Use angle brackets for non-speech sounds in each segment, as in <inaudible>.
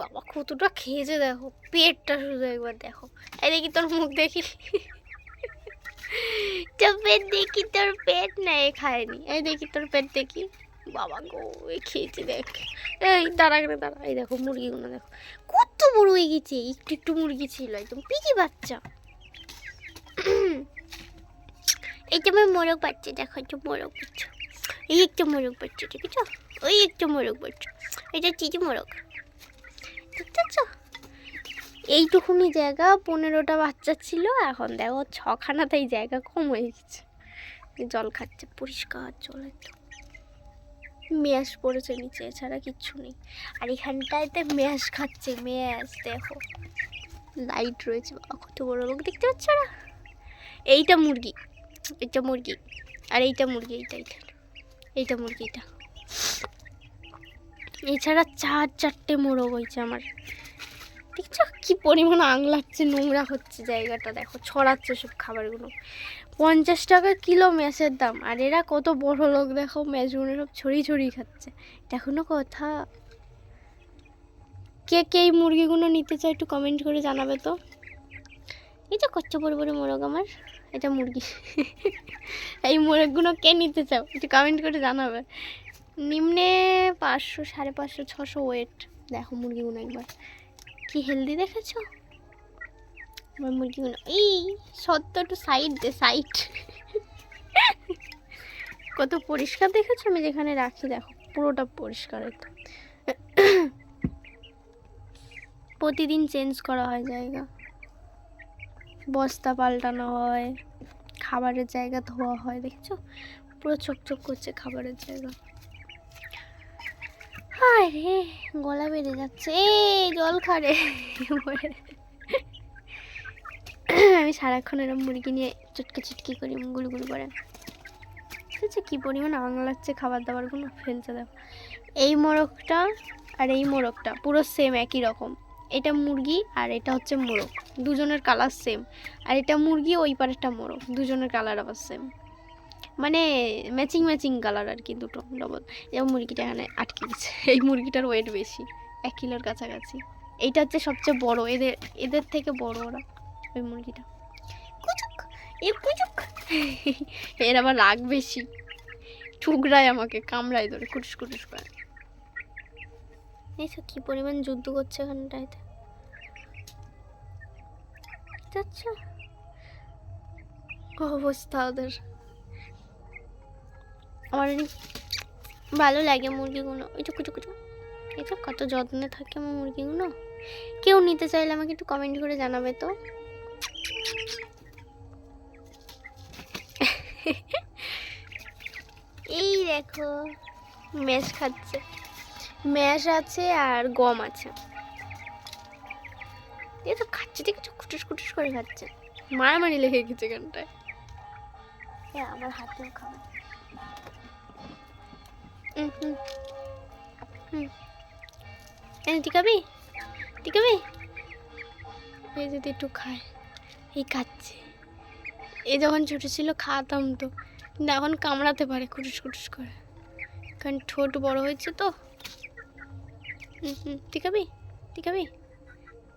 বাবা, কতটা খেয়েছে দেখো, পেটটা শুধু একবার দেখো। এই দেখি তোর মুখ দেখি। তোর পেট দেখি, তোর পেট না, এ খায়নি। এই দেখি তোর পেট দেখি। বাবা গো, এ খেয়েছে দেখ। এই দাঁড়া করে দাঁড়া। এই দেখো মুরগিগুলো দেখো। কত বড় হয়ে গেছে, একটু একটু মুরগি ছিল একদম পিজি বাচ্চা। এই যে আমার মোরগ বাচ্চা, দেখো একটা মোরগ বাচ্চা। এই একটা মোরগ বাচ্চা, দেখেছ? ওই একটা মোরগ বাচ্চা। এটা চিচি মোরগ? এইটুকুনি জায়গা, পনেরোটা বাচ্চা ছিল, এখন দেখো ছখানাতেই জায়গা কম হয়ে গেছে। জল খাচ্ছে পরিষ্কার জল একদম ম্যাশ পড়েছে নিচে, এছাড়া কিচ্ছু নেই। আর এখানটাতে ম্যাশ খাচ্ছে ম্যাশ দেখো। লাইট রয়েছে, কত বড় লোক দেখতে পাচ্ছ না? এইটা মুরগি এটা মুরগি, আর এইটা মুরগি, এইটা এইটা এইটা মুরগিটা। এছাড়া চার চারটে মোরগ হয়েছে আমার। দেখছ কি পরিমাণ আংলাচ্ছে নোংরা হচ্ছে জায়গাটা। দেখো, ছড়াচ্ছে সব খাবারগুলো। পঞ্চাশ টাকা কিলো ম্যাশের দাম। আর এরা কত বড় লোক, দেখো ম্যাশগুলো সব ছড়িয়ে ছড়িয়ে খাচ্ছে। এখনও কথা। কে কে এই মুরগিগুলো নিতে চায় একটু কমেন্ট করে জানাবে তো। এই যে কচ্ছ বড় বড় মোরগ আমার। এটা মুরগি। <laughs> এই মোরগগুলো কে নিতে চাও? একটু কমেন্ট করে জানাবে। নিম্নে পাঁচশো, সাড়ে পাঁচশো, ছশো ওয়েট দেখো মুরগিগুলো একবার। কি হেলদি দেখেছ? আমার মুরগিগুলো, এই সত্য একটু সাইড দে সাইড কত পরিষ্কার দেখেছ? আমি যেখানে রাখি, দেখো, পুরোটা পরিষ্কার একদম। প্রতিদিন চেঞ্জ করা হয় জায়গা। বস্তা পাল্টানো হয়, খাবারের জায়গা ধোয়া হয়, দেখেছ? পুরো চকচক করছে খাবারের জায়গা। হায় রে গলা বেড়ে যাচ্ছে। জল খারে আমি সারাক্ষণ এরকম মুরগি নিয়ে চটকে চটকি করি গুলগুল করে। বুঝেছ কি পরিমাণ আংলাচ্ছে খাবার দাবারগুলো? ফেলছে দেখো। এই মোরগটা আর এই মোরগটা পুরো সেম একই রকম। এটা মুরগি আর এটা হচ্ছে মোরগ। দুজনের কালার সেম আর এটা মুরগি, ওই পারেরটা মোরগ। দুজনের কালার আবার সেম মানে ম্যাচিং ম্যাচিং কালার আর কি দুটো ডবল যেমন মুরগিটা এখানে আটকে গেছে। <laughs> এই মুরগিটার ওয়েট বেশি এক কিলোর কাছাকাছি। এইটা হচ্ছে সবচেয়ে বড় এদের এদের থেকে বড় ওরা ওই মুরগিটা। কুচুক এ কুচুক। <laughs> এর আবার রাগ বেশি। ঠুকরায় আমাকে কামড়ায় ধরে কুটুস কুটুস করে। এইসব কি পরিমাণ যুদ্ধ করছে এখানটাইতে অবস্থা ওদের। আমার ভালো লাগে মুরগিগুলো। ওই টুকু টুকু টুকু এটা কত যত্নে থাকে আমার মুরগিগুলো। কেউ নিতে চাইলে আমাকে একটু কমেন্ট করে জানাবে তো। এই দেখো, ম্যাশ খাচ্ছে। ম্যাশ আছে আর গম আছে। এ তো খাচ্ছে দেখেছ খুটুস কুটুস করে খাচ্ছে। মারামারি লেগে গেছে এখানটায় হ্যাঁ আমার হাতেও খাবে। এই টিকাবি টিকাবি এই যদি একটু খায়। এই খাচ্ছে। এ যখন ছোট ছিল খাওয়াতাম তো। কিন্তু এখন কামড়াতে পারে খুটুস খুটুস করে। কারণ ঠোঁট বড় হয়েছে তো। হুম হুম টিকাবি টিকাবি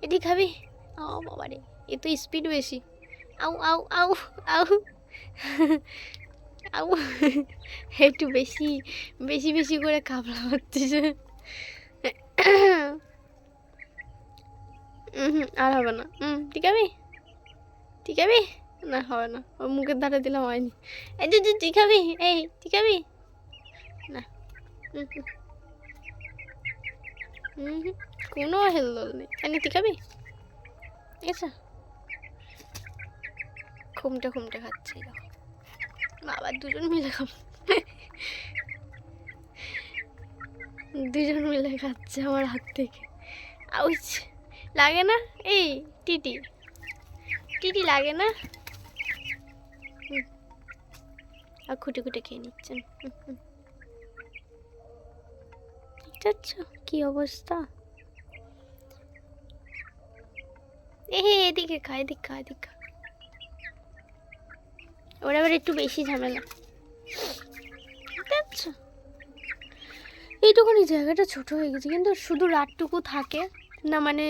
এটি খাবি। ও বাবা রে এ তো স্পিড বেশি। আউ আউ আউ আউ। <laughs> একটু বেশি বেশি বেশি করে কামড়া হচ্ছে আর হবে না। হুম ঠিক আছে ঠিক আছে না, হবে না। ওর মুখের ধারে দিলাম, হয়নি। এই যে যে ঠিক আছে এই ঠিক আছে না হুম। কোনো হেলদোল নেই। এনে ঠিক আছে? এসা খুমটে খুমটে খাচ্ছে এই বাবা দুজন মিলে খাম দুজন মিলে খাচ্ছে আমার হাত থেকে। আউচ, লাগে না? এই, টিটি। টিটি লাগে না। আর খুঁটে খুঁটে খেয়ে নিচ্ছেন। কি অবস্থা? এ এদিকে খা এদিকে খা এদিকে খা। ওরা আবার একটু বেশি ঝামেলা। দেখতে পাচ্ছ এইটুকুনি জায়গাটা ছোট হয়ে গেছে, কিন্তু শুধু রাতটুকু থাকে। না মানে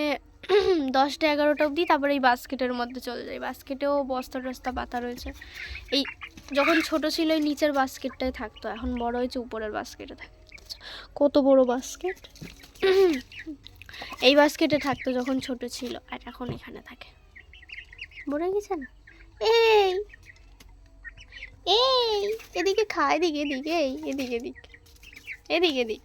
<clears throat> দশটা এগারোটা অবধি, তারপরে এই বাস্কেটের মধ্যে চলে যায়। বাস্কেটেও বস্তা টস্তা পাতা রয়েছে। এই যখন ছোট ছিল, এই নিচের বাস্কেটটাই থাকতো। এখন বড় হয়েছে, উপরের বাস্কেটে থাকে। কত বড় বাস্কেট? <clears throat> এই বাস্কেটে থাকতো যখন ছোট ছিল, আর এখন এখানে থাকে। বলে গেছে না? এই! এই, এদিকে খা, এদিকে এদিকে, এই, এদিকে, এদিক। এদিকে, এদিক।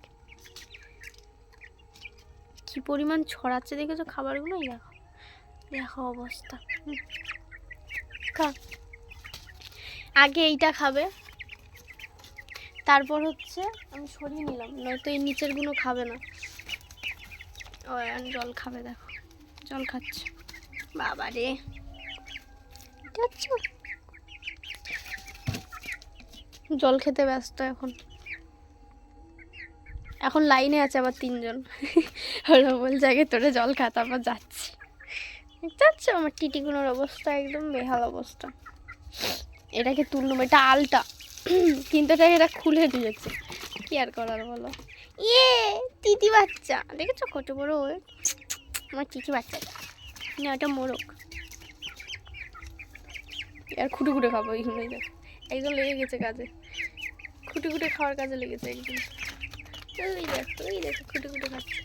কি পরিমাণ ছড়াচ্ছে দেখেছ খাবারগুলোই দেখো। দেখো অবস্থা। খা। আগে এইটা খাবে। তারপর হচ্ছে আমি সরিয়ে নিলাম, নয়তো এই নিচেরগুলো খাবে না। ও জল খাবে, দেখো। জল খাচ্ছে। বাবা রে যাচ্ছ? জল খেতে ব্যস্ত এখন। এখন লাইনে আছে আবার তিনজন। বলছে, আগে তোরা জল খা, তারপর যাচ্ছি। পাচ্ছ আমার টিটিগুলোর অবস্থা, একদম বেহাল অবস্থা। এটাকে তুললাম এটা আলটা। কিন্তু এটা এটা খুলে দিয়েছে। কি আর করার বলো? ইয়ে টিটি বাচ্চা। দেখেছ কত বড় ওই আমার তিতি বাচ্চা। না, ওটা মোরগ। আর খুঁটে খুঁটে খাব এইগুলোই দেখো একদম লেগে গেছে কাজে। খুঁটে খুঁটে খাওয়ার কাজে লেগেছে একদম। ওই দেখো ওই দেখো খুঁটে খুঁটে খাচ্ছে।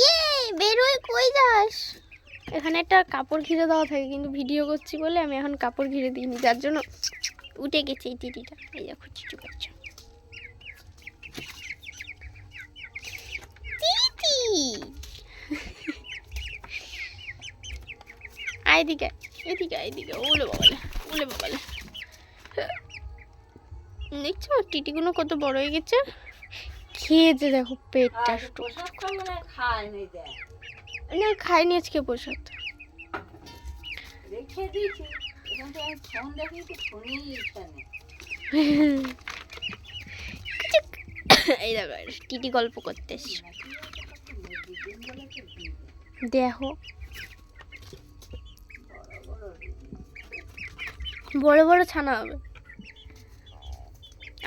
ইয়ে বেরোয় কই যাস? এখানে একটা কাপড় ঘিরে দেওয়া থাকে কিন্তু ভিডিও করছি বলে আমি এখন কাপড় ঘিরে দিইনি যার জন্য উঠে গেছে এই টিটিটা এই দেখো চিচু বাচ্চা টিটি আয় এদিকে এদিকে এদিকে ওলে বাবালে ওলে বাবালে। দেখছ টিটিগুলো কত বড় হয়ে গেছে? খেয়েছে দেখো পেটটা খায়নি না খাইনি আজকে প্রসাদ এই দেখো টিটি গল্প করতে দেখো বড় বড় ছানা হবে।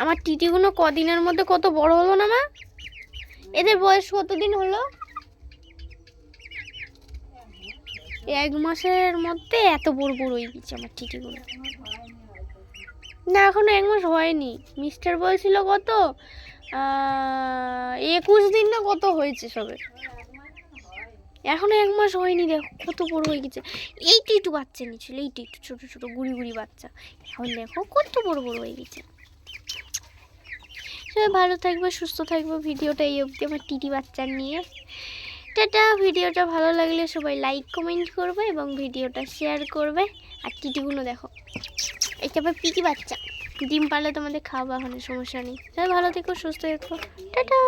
আমার টিটিগুলো কদিনের মধ্যে কত বড় হলো না, মা? এদের বয়স কতদিন হলো? এক মাসের মধ্যে এত বড় বড় হয়ে গেছে আমার টিটিগুলো। না, এখনও এক মাস হয়নি। মিস্টার বলছিল কত? একুশ দিন না কত হয়েছে সবে? এখনও এক মাস হয়নি, দেখো, কত বড় হয়ে গেছে। এই একটু বাচ্চা নিয়েছিল এই একটু ছোট ছোট, গুড়ি গুড়ি বাচ্চা। এখন দেখো, কত বড় বড় হয়ে গেছে। সবাই ভালো থাকবে, সুস্থ থাকবে, ভিডিওটা এই অবধি আমার টিটি বাচ্চা নিয়ে। টাটা, ভিডিওটা ভালো লাগলে সবাই লাইক কমেন্ট করবে এবং ভিডিওটা শেয়ার করবে। আর টিটিগুলো দেখো, এটা আবার পিটি বাচ্চা। ডিম পারলে তোমাদের খাওয়া এখন সমস্যা নেই। সবাই ভালো থেকো, সুস্থ থেকো। টাটা।